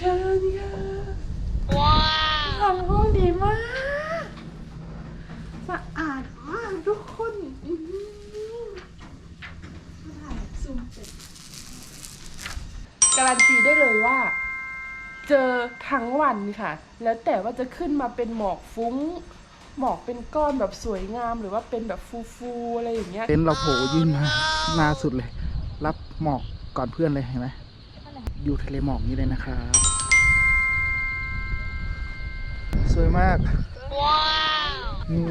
ชิญค่ะว้าวทำห้องดีมาก สะอาดมากทุกคนอื้อหือถ่ายซูมเสร็จการันตีได้เลยว่า เจอทั้งวันค่ะ แล้วแต่ว่าจะขึ้นมาเป็นหมอกฟุ้ง หมอกเป็นก้อนแบบสวยงามหรือว่าเป็นแบบฟูๆอะไรอย่างเงี้ย เต็นท์เราโผล่ยื่นมาหน้าสุดเลย รับหมอกก่อนเพื่อนเลยเห็นไหมอยู่ทะเลหมอกนี้เลยนะครับ ส วยมาก ว้าว นี่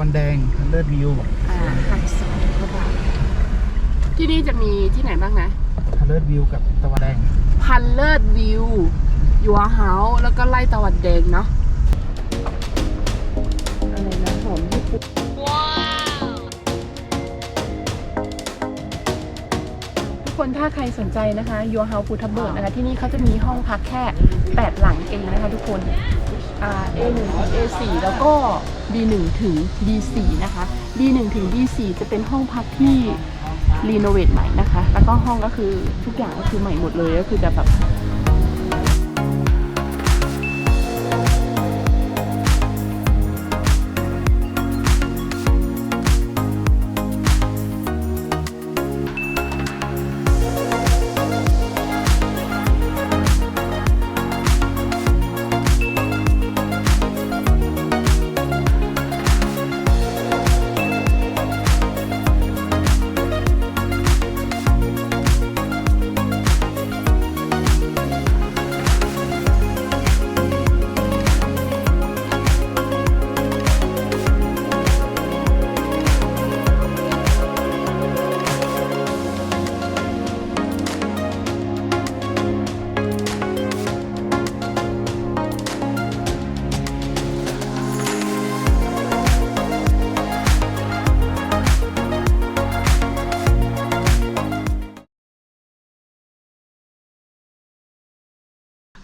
วันแดงทันเลิศวิวอ่าไฮโซก็ได้ที่นี่จะมีที่ไหนบ้างนะทันเลิศวิวกับตะวันแดง พันเลิศวิวยัวเฮาแล้วก็ไล่ตะวันแดงเนาะอะไรนะหอมญี่ปุ่นทุกคนถ้าใครสนใจนะคะยัวเฮาพุทธเบิร์ดนะคะ ที่นี่เขาจะมีห้องพักแค่ 8 หลังเองนะคะทุกคนอ่า A1 ถึง A4 แล้วก็ B1 ถึง B4 นะคะ B1 ถึง B4 จะเป็นห้องพักที่รีโนเวทใหม่นะคะ แล้วก็ห้องก็คือทุกอย่างก็คือใหม่หมดเลยก็คือจะแบบ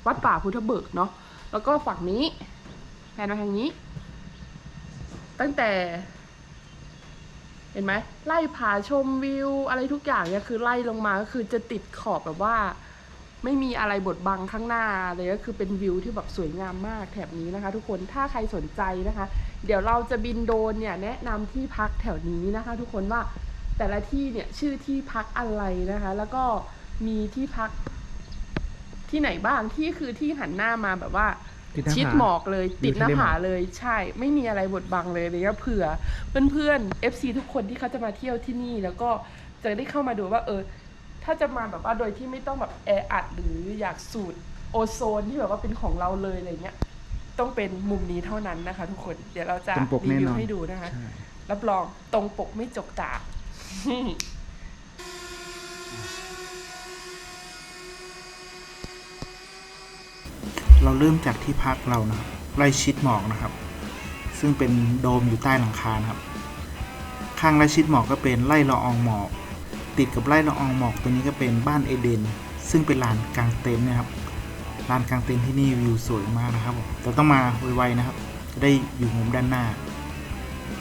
วัดป่าพุทธเบิกเนาะแล้วก็ฝั่งนี้แผนมาทางนี้ ตั้งแต่ เห็นไหมไล่ผาชมวิว อะไรทุกอย่างเนี่ยคือไล่ลงมาก็คือจะติดขอบแบบว่า ไม่มีอะไรบดบังข้างหน้าเลยก็คือเป็นวิวที่แบบสวยงามมากแถบนี้นะคะ ทุกคนถ้าใครสนใจนะคะ เดี๋ยวเราจะบินโดนเนี่ยแนะนำที่พักแถวนี้นะคะ ทุกคนว่าแต่ละที่เนี่ยชื่อที่พักอะไรนะคะ แล้วก็มีที่พัก ที่ไหนบ้างที่คือที่หันหน้ามาแบบว่า ติดหน้าชิดผาหมอกเลยอยู่ติดหน้าทะเลหมผาอกเลยใช่ ไม่มีอะไรบดบังเลยเลยก็เผื่อเพื่อนๆ FC ทุกคนที่เขาจะมาเที่ยวที่นี่แล้วก็จะได้เข้ามาดูว่า เออ ถ้าจะมาแบบว่าโดยที่ไม่ต้องแบบแออัดหรืออยากสูดโอโซนที่แบบว่าเป็นของเราเลยอะไรเงี้ยต้องเป็นมุมนี้เท่านั้นนะคะ ทุกคนเดี๋ยวเราจะตรงปกรีแน่วินวอน ให้ดูนะคะ ใช่รับรองตรงปกไม่จกตา เราเริ่มจากที่พักเรานะครับไล่ชิดหมอกนะครับ ซึ่งเป็นโดมอยู่ใต้หลังคานะครับ ข้างไล่ชิดหมอกก็เป็นไล่ละอองหมอก ติดกับไล่ละอองหมอกตัวนี้ก็เป็นบ้านเอเดน ซึ่งเป็นลานกลางเต็นท์นะครับลานกลางเต็นท์ที่นี่วิวสวยมากนะครับแต่ต้องมาไวๆนะครับ จะได้อยู่มุมด้านหน้า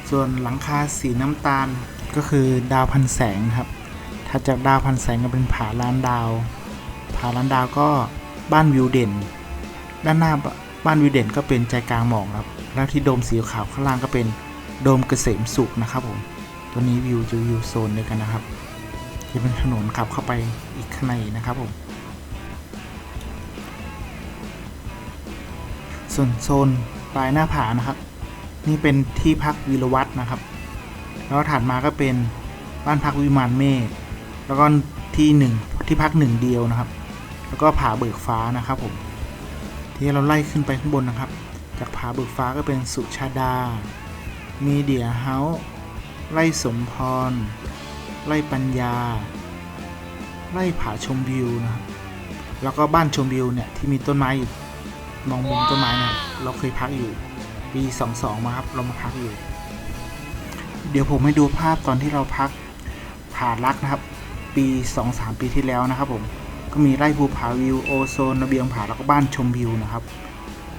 ส่วนหลังคาสีน้ำตาลก็คือดาวพันแสงครับถ้าจากดาวพันแสงก็เป็นผาล้านดาว ผาล้านดาวก็บ้านวิวเด่น ด้านหน้าบ้านวิเด่นก็เป็นใจกลางหมอกครับ แล้วที่โดมสีขาวข้างล่างก็เป็นโดมเกษมสุขนะครับผม ตัวนี้วิวจะวิวโซนเดียวกันนะครับที่เป็นถนนขับเข้าไปอีกข้างในนะครับผม ส่วนโซนปลายหน้าผานะครับ นี่เป็นที่พักวีรวัตรนะครับ แล้วถัดมาก็เป็นบ้านพักวิมานเมฆ แล้วก็ที่หนึ่งที่พักหนึ่งเดียวนะครับ แล้วก็ผาเบิกฟ้านะครับผม ที่เราไล่ขึ้นไปข้างบนนะครับ จากผาเบิกฟ้าก็เป็นสุชาดา มีเดียเฮาส์ไล่สมพร ไล่ปัญญา ไล่ผาชมวิวนะครับแล้วก็บ้านชมวิวเนี่ยที่มีต้นไม้มองมุมต้นไม้นะเราเคยพักอยู่ปี22มาครับเรามาพักอยู่ เดี๋ยวผมให้ดูภาพตอนที่เราพักผาลักนะครับ ปี 2-3 ปีที่แล้วนะครับผม ก็มีไร่ภูผาวิวโอโซนระเบียงผาแล้วก็บ้านชมวิวนะครับ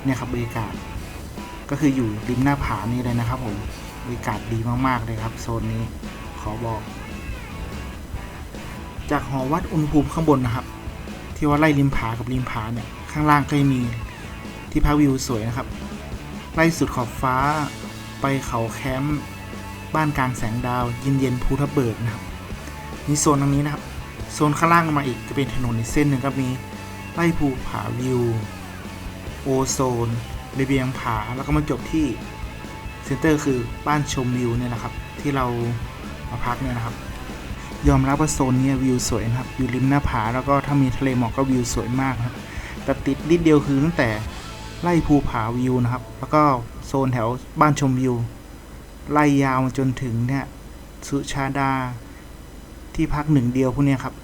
เนี่ยครับบรรยากาศ ก็คืออยู่ริมหน้าผานี่เลยนะครับผมบรรยากาศดีมากๆเลยครับ โซนนี้ขอบอก จากหอวัดอุณหภูมิข้างบนนะครับ ที่ว่าไล่ริมผากับริมผาเนี่ยข้างล่างก็จะมีที่พักวิวสวยนะครับไล่สุดขอบฟ้าไปเขาแคมป์บ้านกลางแสงดาวเย็นเย็นๆภูทับเบิกนะครับนี่โซนตรงนี้นะครับ โซนข้างล่างมาอีกจะเป็นถนนอีกเส้นหนึ่งก็มีไล่ภูผาวิว โอโซนระเบียงผาแล้วก็มาจบที่เซ็นเตอร์คือบ้านชมวิวเนี่ยนะครับ ที่เรามาพักเนี่ยนะครับ ยอมรับว่าโซนนี้วิวสวยนะครับ อยู่ริมหน้าผาแล้วก็ถ้ามีทะเลหมอกก็วิวสวยมากครับแต่ติดนิดเดียวคือตั้งแต่ไล่ภูผาวิวนะครับ แล้วก็โซนแถวบ้านชมวิว ไล่ยาวมาจนถึงเนี่ยสุชาดาที่พักหนึ่งเดียวพวกนี้ครับ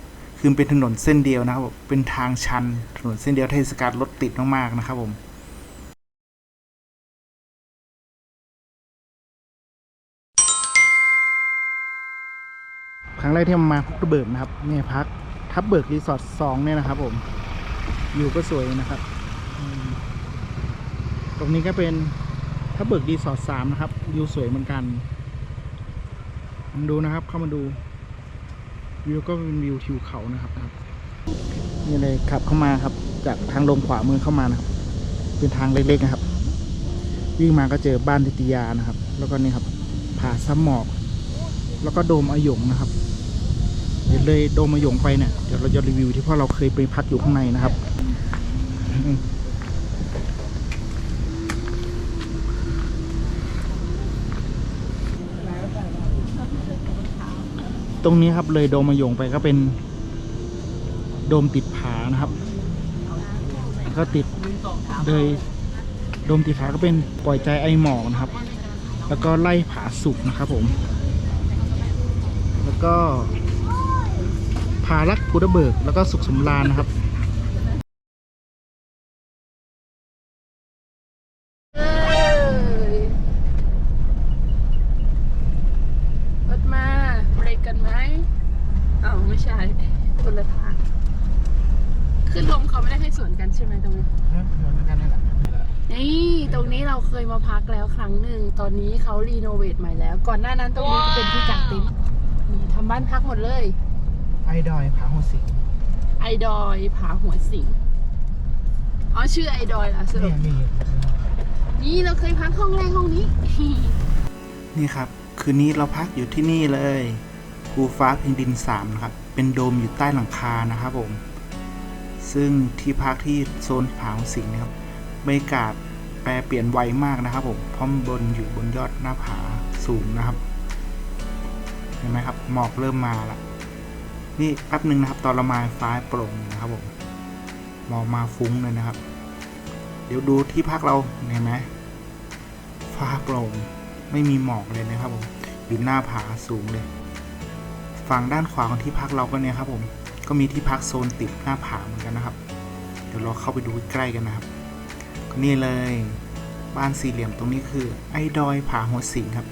คือเป็นถนนเส้นเดียวนะครับเป็นทางชันถนนเส้นเดียวเทศกาลรถติดมากๆนะครับผมครั้งแรกที่มาพักทับเบิกนะครับเนี่ยพักทับเบิกรีสอร์ทสองเนี่ยนะครับ ผมวิวก็สวยนะครับ ตรงนี้ก็เป็นทับเบิกรีสอร์ทสามนะครับวิวสวยเหมือนกันมาดูนะครับเข้ามาดู วิวก็เป็นวิวทิวเขานะครับนะครับนี่เลยขับเข้ามาครับ จากทางลงขวามือเข้ามานะครับ เป็นทางเล็กๆนะครับ วิ่งมาก็เจอบ้านทิตยานะครับ แล้วก็นี่ครับผาซ้ำหมอก แล้วก็โดมอหยงนะครับเดี๋ยวเลยโดมอหยงไปเนี่ยเดี๋ยวเราจะรีวิวที่พ่อเราเคยไปพักอยู่ข้างในนะครับ ตรงนี้ครับเลยโดมอหยงไปก็เป็น โดมติดผานะครับแล้วก็ติดเลยโดมติดผาก็เป็นปล่อยใจไอหมอกนะครับ แล้วก็ไล่ผาสุกนะครับผม แล้วก็ผาลักกูดเบิกแล้วก็สุขสมรานนะครับ เอ้ยรถมาเบรกกันไหมอ้าวไม่ใช่คนละทางขึ้นลง เขาไม่ได้ให้สวนกันใช่ไหมตรงนี้นี่ตรงนี้เราเคยมาพักแล้วครั้งหนึ่ง ตอนนี้เขารีโนเวทใหม่แล้ว ก่อนหน้านั้นตรงนี้จะเป็นที่กางเต็นท์นี่ทำบ้านพักหมดเลย ไอดอยผาหัวสิงไอดอยผาหัวสิงอ๋อชื่อไอดอยเหรอสรุเนี่ปยมีนี่เราเคยพักห้องแรกห้องนี้ นี่ครับ คืนนี้เราพักอยู่ที่นี่เลย ภูฟ้าเพียงดินสามนะครับ เป็นโดมอยู่ใต้หลังคานะครับผม ซึ่งที่พักที่โซนผาสิงนะครับบรรยากาศแปรเปลี่ยนไวมากนะครับผมพราะมันบนอยู่บนยอดหน้าผาสูงนะครับ เห็นไหมครับหมอกเริ่มมาละนี่แป๊บหนึ่งนะครับ ตอนเรามาฟ้าโปร่งนะครับผมหมอกมาฟุ้งเลยนะครับ เดี๋ยวดูที่พักเราเห็นไหมฟ้าโปร่งไม่มีหมอกเลยนะครับผมอยู่หน้าผาสูงเลย ฝั่งด้านขวาของที่พักเราก็เนี่ยครับผม ก็มีที่พักโซนติดหน้าผาเหมือนกันนะครับ เดี๋ยวเราเข้าไปดูใกล้กันนะครับก็นี่เลยบ้านสี่เหลี่ยมตรงนี้คือ ไอ้ดอยผาหัวสิงครับ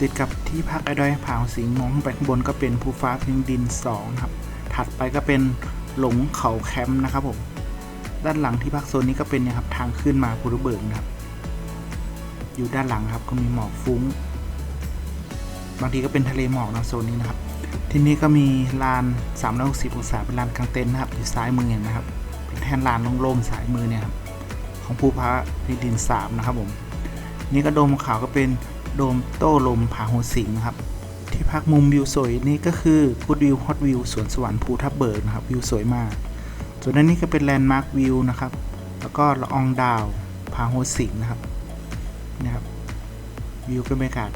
ติดกับที่พักไอ้ดอยผาหัวสิงมองขึ้นไปข้างบนก็เป็นภูฟ้าเพียงดินสองครับ ถัดไปก็เป็นหลงเขาแคมป์นะครับผมด้านหลังที่พักโซนนี้ก็เป็นนะครับทางขึ้นมาภูระเบิกนะครับ อยู่ด้านหลังครับก็มีหมอกฟุ้ง บางทีก็เป็นทะเลหมอกนะโซนนี้นะครับ ที่นี่ก็มีลาน 360 องศาเป็นลานกลางเต็นท์นะครับอยู่ซ้ายมือเห็นไหมครับ เป็นแท่นลานโล่งๆสายมือเนี่ยครับของภูพระดิดินสามนะครับผมนี่ก็โดมขาวก็เป็นโดมโต้ลมผาหัวสิงนะครับ ที่พักมุมวิวสวยนี่ก็คือกูดวิวฮอตวิวสวนสวรรค์ภูทับเบิกนะครับวิวสวยมาก ส่วนด้านนี้ก็เป็นแลนด์มาร์ควิวนะครับ แล้วก็ละอองดาวผาหัวสิงนะครับนะครับวิวก็บรรยากาศ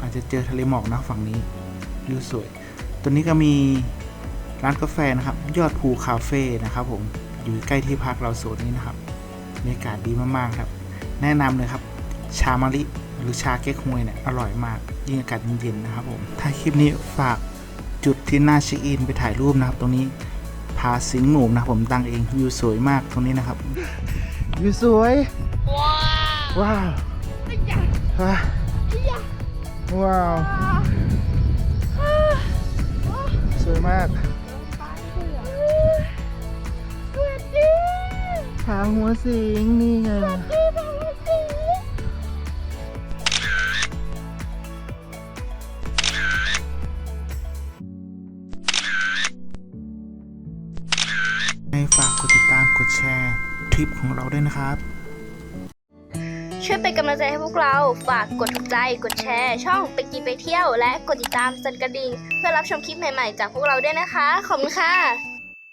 อาจจะเจอทะเลหมอกนะฝั่งนี้วิวสวย ตัวนี้ก็มีร้านกาแฟนะครับ ยอดภูคาเฟ่นะครับ ผมอยู่ใกล้ที่พักเราโซนนี้นะครับบรรยากาศดีมากๆครับ แนะนำเลยครับ ชามะลิหรือชาเก๊กฮวยเนี่ยอร่อยมากยิ่งอากาศเย็นๆนะครับผมถ้าคลิปนี้ฝากจุดที่น่าเช็คอินไปถ่ายรูปนะครับ ตรงนี้พาสิงห์หนุ่มนะครับผมตั้งเองวิวสวยมากตรงนี้นะครับวิวสวย ว้าว ว้าวว้าว สวยมากผาหัวสิงนี่ไงให้ฝากกดติดตามกดแชร์ทริปของเราด้วยนะครับ ช่วยเป็นกำลังใจให้พวกเราฝากกดถูกใจกดแชร์ ช่องไปกินไปเที่ยว และกดติดตามสั่นกระดิ่ง เพื่อรับชมคลิปใหม่ๆ จากพวกเราด้วยนะคะ ขอบคุณค่ะ